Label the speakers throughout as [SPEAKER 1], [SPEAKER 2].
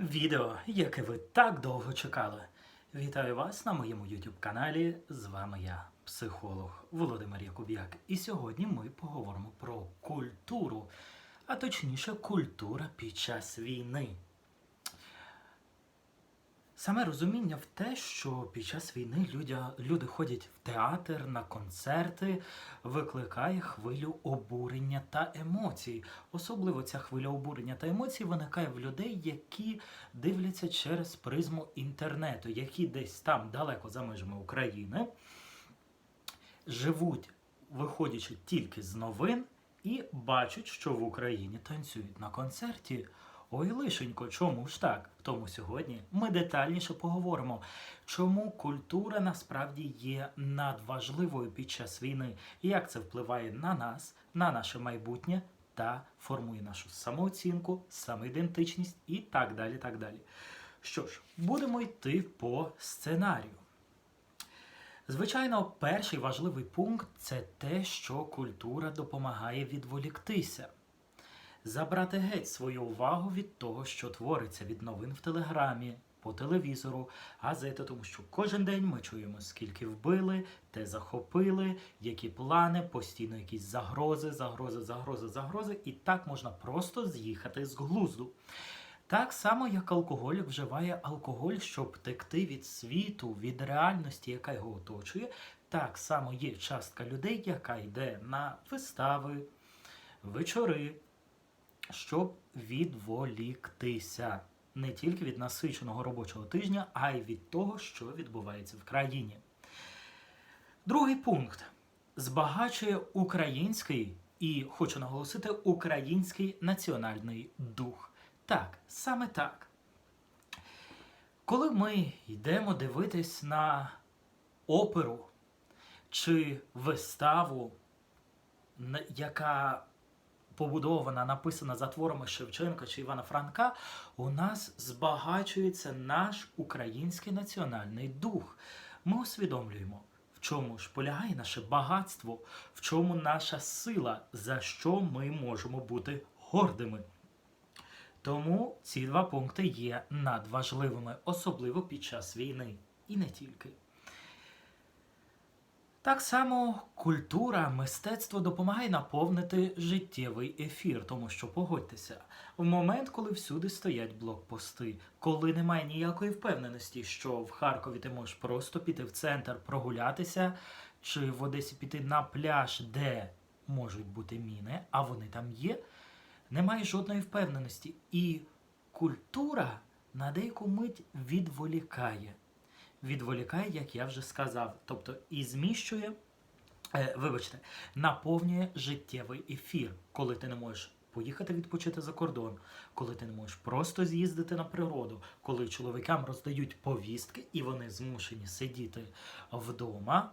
[SPEAKER 1] Відео, яке ви так довго чекали. Вітаю вас на моєму YouTube каналі. З вами я, психолог Володимир Якуб'як. І сьогодні ми поговоримо про культуру, а точніше, культура під час війни. Саме розуміння в те, що під час війни люди, люди ходять в театр, на концерти, викликає хвилю обурення та емоцій. Особливо ця хвиля обурення та емоцій виникає в людей, які дивляться через призму інтернету, які десь там далеко за межами України живуть, виходячи тільки з новин, і бачать, що в Україні танцюють на концерті. Ой, лишенько, чому ж так? Тому сьогодні ми детальніше поговоримо, чому культура насправді є надважливою під час війни, і як це впливає на нас, на наше майбутнє та формує нашу самооцінку, самоідентичність і так далі. так далі. Що ж, будемо йти по сценарію. Звичайно, перший важливий пункт це те, що культура допомагає відволіктися забрати геть свою увагу від того, що твориться від новин в телеграмі, по телевізору, газети, тому що кожен день ми чуємо, скільки вбили, те захопили, які плани, постійно якісь загрози, загрози, загрози, загрози, і так можна просто з'їхати з глузду. Так само, як алкоголік вживає алкоголь, щоб втекти від світу, від реальності, яка його оточує, так само є частка людей, яка йде на вистави, вечори, щоб відволіктися не тільки від насиченого робочого тижня, а й від того, що відбувається в країні. Другий пункт збагачує український і хочу наголосити український національний дух. Так, саме так. Коли ми йдемо дивитись на оперу чи виставу, яка побудована, написана за творами Шевченка чи Івана Франка, у нас збагачується наш український національний дух. Ми усвідомлюємо, в чому ж полягає наше багатство, в чому наша сила, за що ми можемо бути гордими. Тому ці два пункти є надважливими, особливо під час війни. І не тільки. Так само культура, мистецтво допомагає наповнити життєвий ефір, тому що погодьтеся, в момент, коли всюди стоять блокпости, коли немає ніякої впевненості, що в Харкові ти можеш просто піти в центр прогулятися, чи в Одесі піти на пляж, де можуть бути міни, а вони там є, немає жодної впевненості. І культура на деяку мить відволікає відволікає, як я вже сказав, тобто і зміщує, е, вибачте, наповнює життєвий ефір, коли ти не можеш поїхати відпочити за кордон, коли ти не можеш просто з'їздити на природу, коли чоловікам роздають повістки і вони змушені сидіти вдома.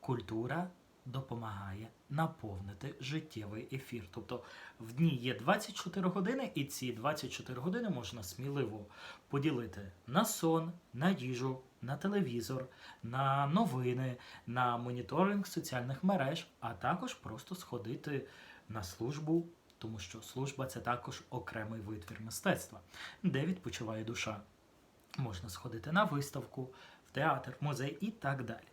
[SPEAKER 1] Культура допомагає наповнити життєвий ефір. Тобто в дні є 24 години, і ці 24 години можна сміливо поділити на сон, на їжу, на телевізор, на новини, на моніторинг соціальних мереж, а також просто сходити на службу. Тому що служба це також окремий витвір мистецтва, де відпочиває душа. Можна сходити на виставку, в театр, музей і так далі.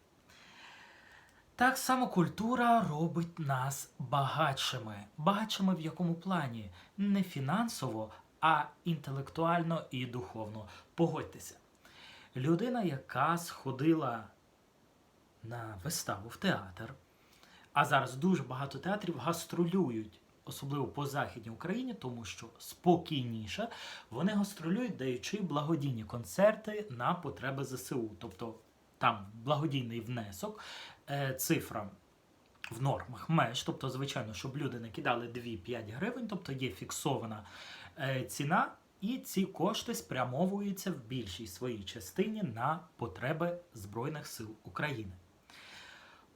[SPEAKER 1] Так само культура робить нас багатшими. Багатшими в якому плані? Не фінансово, а інтелектуально і духовно. Погодьтеся. Людина, яка сходила на виставу в театр, а зараз дуже багато театрів гастролюють, особливо по Західній Україні, тому що спокійніше вони гастролюють, даючи благодійні концерти на потреби ЗСУ. Тобто там благодійний внесок, е, цифра в нормах меж, тобто, звичайно, щоб люди не кидали 2-5 гривень, тобто є фіксована е, ціна, і ці кошти спрямовуються в більшій своїй частині на потреби Збройних сил України.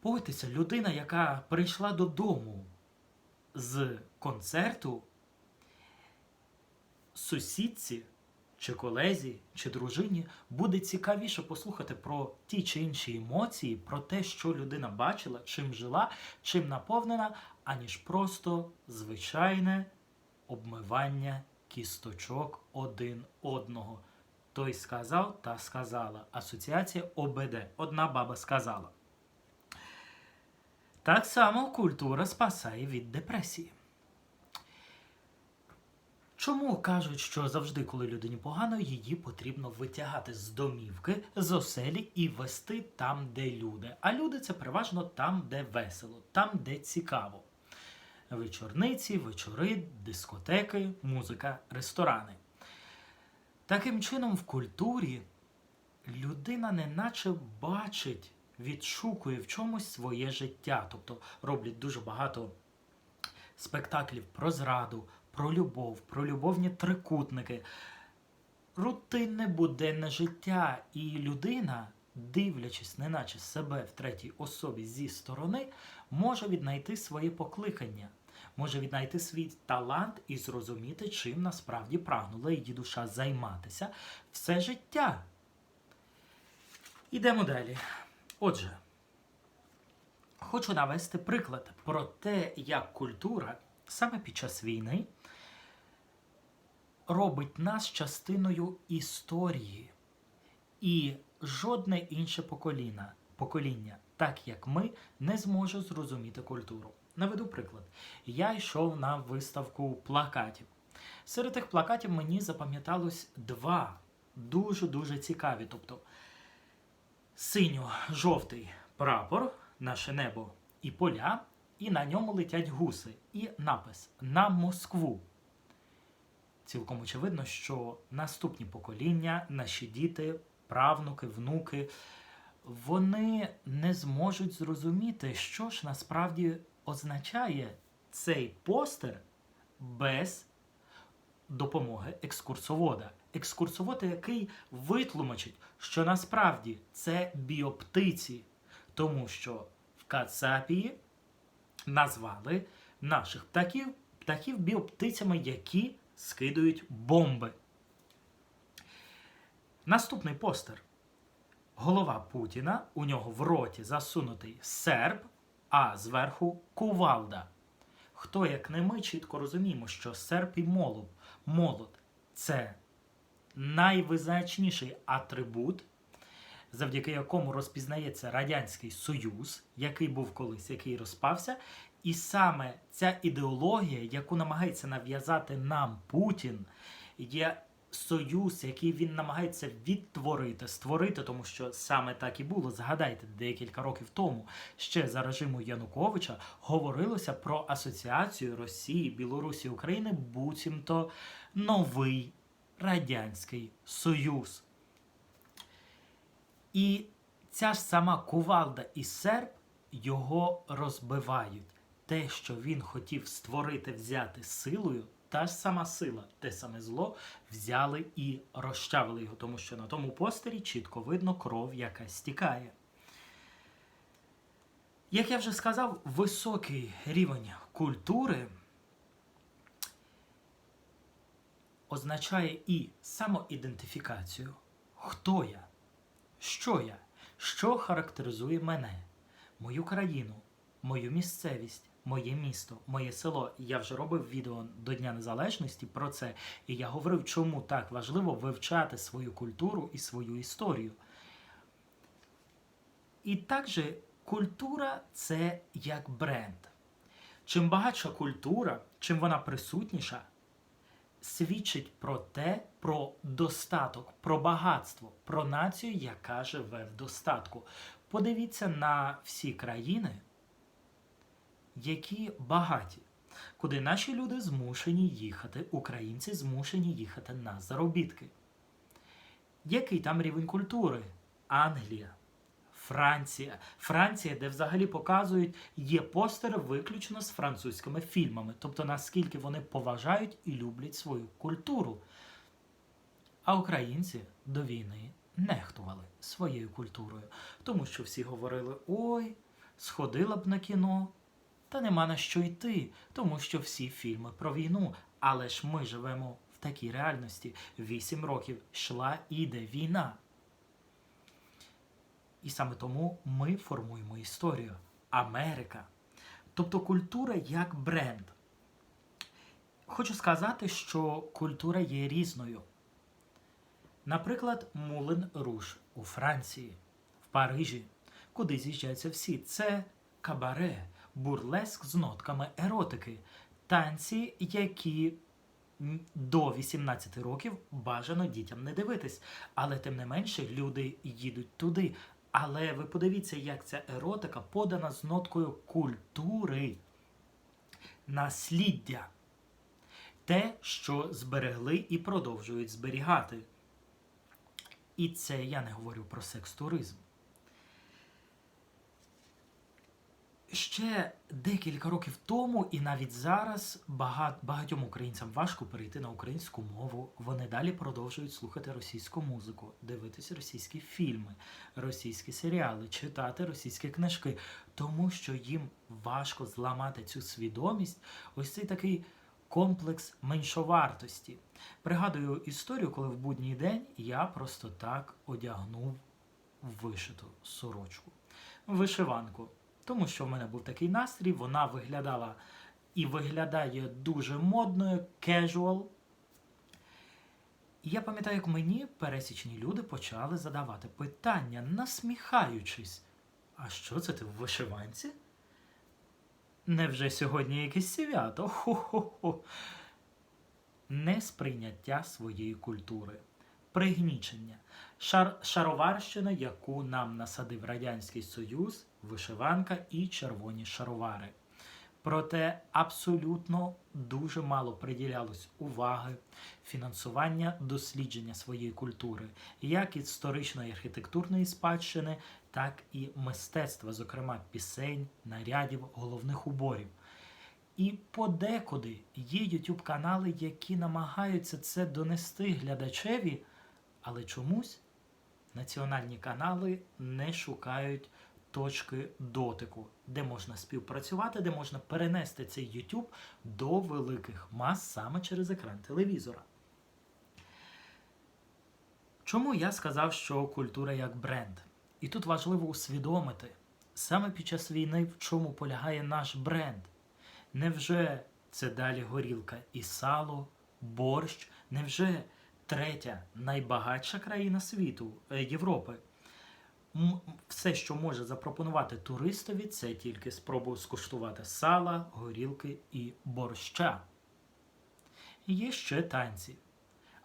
[SPEAKER 1] Погодьтеся, людина, яка прийшла додому з концерту, сусідці чи колезі, чи дружині буде цікавіше послухати про ті чи інші емоції, про те, що людина бачила, чим жила, чим наповнена, аніж просто звичайне обмивання кісточок один одного. Той сказав та сказала. Асоціація ОБД. Одна баба сказала. Так само культура спасає від депресії. Чому кажуть, що завжди, коли людині погано, її потрібно витягати з домівки, з оселі і вести там, де люди. А люди це переважно там, де весело, там, де цікаво. Вечорниці, вечори, дискотеки, музика, ресторани. Таким чином, в культурі людина неначе бачить, відшукує в чомусь своє життя. Тобто роблять дуже багато спектаклів про зраду, про любов, про любовні трикутники, рутинне буденне життя. І людина, дивлячись, неначе себе в третій особі зі сторони, може віднайти своє покликання, може віднайти свій талант і зрозуміти, чим насправді прагнула її душа займатися все життя. Ідемо далі. Отже, хочу навести приклад про те, як культура саме під час війни робить нас частиною історії. І жодне інше покоління, покоління, так як ми, не зможе зрозуміти культуру. Наведу приклад. Я йшов на виставку плакатів. Серед тих плакатів мені запам'яталось два дуже-дуже цікаві. Тобто синьо-жовтий прапор, наше небо і поля, і на ньому летять гуси. І напис на Москву. Цілком очевидно, що наступні покоління, наші діти, правнуки, внуки, вони не зможуть зрозуміти, що ж насправді означає цей постер без допомоги екскурсовода. Екскурсовод, який витлумачить, що насправді це біоптиці, тому що в Кацапії назвали наших птахів птахів біоптицями, які скидують бомби. Наступний постер. Голова Путіна, у нього в роті засунутий серб, а зверху кувалда. Хто, як не ми, чітко розуміємо, що серп і молот, молот це найвизначніший атрибут, завдяки якому розпізнається Радянський Союз, який був колись, який розпався. І саме ця ідеологія, яку намагається нав'язати нам Путін, є союз, який він намагається відтворити, створити, тому що саме так і було. Згадайте, декілька років тому ще за режиму Януковича говорилося про асоціацію Росії, Білорусі, України, буцімто новий Радянський Союз. І ця ж сама кувалда і серб його розбивають. Те, що він хотів створити, взяти силою, та ж сама сила, те саме зло взяли і розчавили його, тому що на тому постері чітко видно кров, яка стікає. Як я вже сказав, високий рівень культури означає і самоідентифікацію, хто я, що я, що характеризує мене, мою країну, мою місцевість, моє місто, моє село. Я вже робив відео до Дня Незалежності про це, і я говорив, чому так важливо вивчати свою культуру і свою історію. І також культура це як бренд. Чим багатша культура, чим вона присутніша, свідчить про те, про достаток, про багатство, про націю, яка живе в достатку. Подивіться на всі країни, які багаті, куди наші люди змушені їхати, українці змушені їхати на заробітки. Який там рівень культури? Англія, Франція. Франція, де взагалі показують, є постери виключно з французькими фільмами, тобто наскільки вони поважають і люблять свою культуру. А українці до війни нехтували своєю культурою, тому що всі говорили: ой, сходила б на кіно, та нема на що йти, тому що всі фільми про війну. Але ж ми живемо в такій реальності. Вісім років йшла і йде війна. І саме тому ми формуємо історію. Америка. Тобто культура як бренд. Хочу сказати, що культура є різною. Наприклад, Мулен Руш у Франції, в Парижі, куди з'їжджаються всі. Це кабаре, бурлеск з нотками еротики, танці, які до 18 років бажано дітям не дивитись. Але тим не менше люди їдуть туди. Але ви подивіться, як ця еротика подана з ноткою культури, насліддя. Те, що зберегли і продовжують зберігати. І це я не говорю про секс-туризм. Ще декілька років тому, і навіть зараз бага- багатьом українцям важко перейти на українську мову. Вони далі продовжують слухати російську музику, дивитися російські фільми, російські серіали, читати російські книжки, тому що їм важко зламати цю свідомість, ось цей такий комплекс меншовартості. Пригадую історію, коли в будній день я просто так одягнув вишиту сорочку, вишиванку. Тому що в мене був такий настрій, вона виглядала і виглядає дуже модною, casual. І я пам'ятаю, як мені пересічні люди почали задавати питання, насміхаючись. А що це ти в вишиванці? Невже сьогодні якесь свято? Хо-хо-хо. Несприйняття своєї культури, пригнічення, шар, шароварщина, яку нам насадив Радянський Союз, вишиванка і червоні шаровари. Проте абсолютно дуже мало приділялось уваги фінансування дослідження своєї культури, як історичної архітектурної спадщини, так і мистецтва, зокрема пісень, нарядів, головних уборів. І подекуди є YouTube канали, які намагаються це донести глядачеві, але чомусь національні канали не шукають точки дотику, де можна співпрацювати, де можна перенести цей YouTube до великих мас саме через екран телевізора. Чому я сказав, що культура як бренд? І тут важливо усвідомити, саме під час війни в чому полягає наш бренд. Невже це далі горілка і сало, борщ? Невже третя найбагатша країна світу е, Європи? Все, що може запропонувати туристові, це тільки спробу скуштувати сала, горілки і борща. Є ще танці.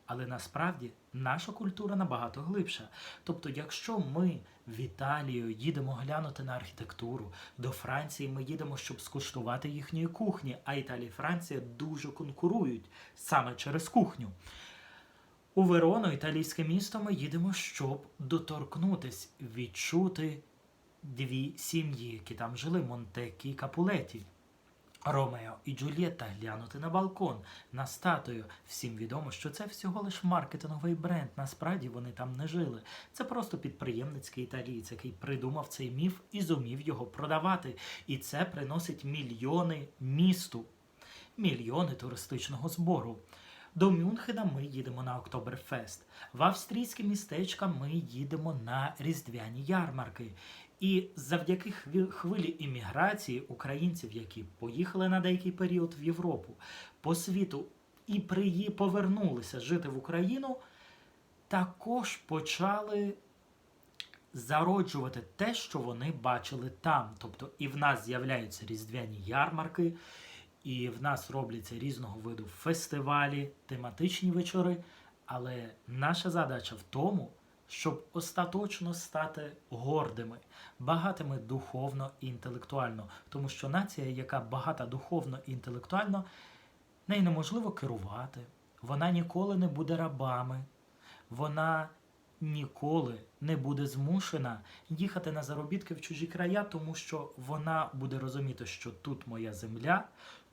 [SPEAKER 1] Але насправді наша культура набагато глибша. Тобто, якщо ми в Італію їдемо глянути на архітектуру, до Франції ми їдемо, щоб скуштувати їхньої кухні, а Італія і Франція дуже конкурують саме через кухню. У Верону, італійське місто, ми їдемо, щоб доторкнутись, відчути дві сім'ї, які там жили Монтекі і Капулеті. Ромео і Джульєтта глянути на балкон, на статую. Всім відомо, що це всього лиш маркетинговий бренд. Насправді вони там не жили. Це просто підприємницький італієць, який придумав цей міф і зумів його продавати. І це приносить мільйони місту, мільйони туристичного збору. До Мюнхена ми їдемо на Октоберфест. В австрійське містечка ми їдемо на різдвяні ярмарки. І завдяки хвилі імміграції українців, які поїхали на деякий період в Європу, по світу і приї повернулися жити в Україну, також почали зароджувати те, що вони бачили там. Тобто і в нас з'являються різдвяні ярмарки, і в нас робляться різного виду фестивалі, тематичні вечори. Але наша задача в тому, щоб остаточно стати гордими, багатими духовно і інтелектуально. Тому що нація, яка багата духовно і інтелектуально, нею неможливо керувати. Вона ніколи не буде рабами, вона ніколи не буде змушена їхати на заробітки в чужі края, тому що вона буде розуміти, що тут моя земля,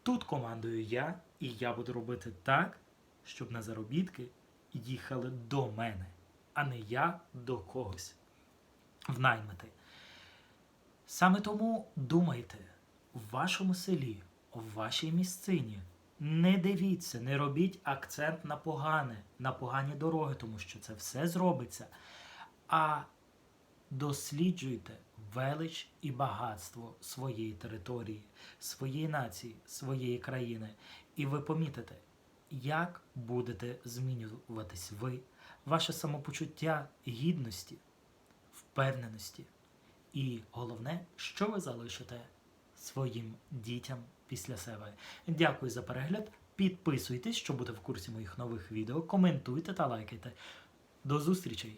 [SPEAKER 1] тут командую я, і я буду робити так, щоб на заробітки їхали до мене, а не я до когось в наймити. Саме тому думайте в вашому селі, в вашій місцині. Не дивіться, не робіть акцент на погане, на погані дороги, тому що це все зробиться. А досліджуйте велич і багатство своєї території, своєї нації, своєї країни. І ви помітите, як будете змінюватись ви, ваше самопочуття гідності, впевненості. І головне, що ви залишите своїм дітям після себе. Дякую за перегляд. Підписуйтесь, щоб бути в курсі моїх нових відео. Коментуйте та лайкайте. До зустрічей!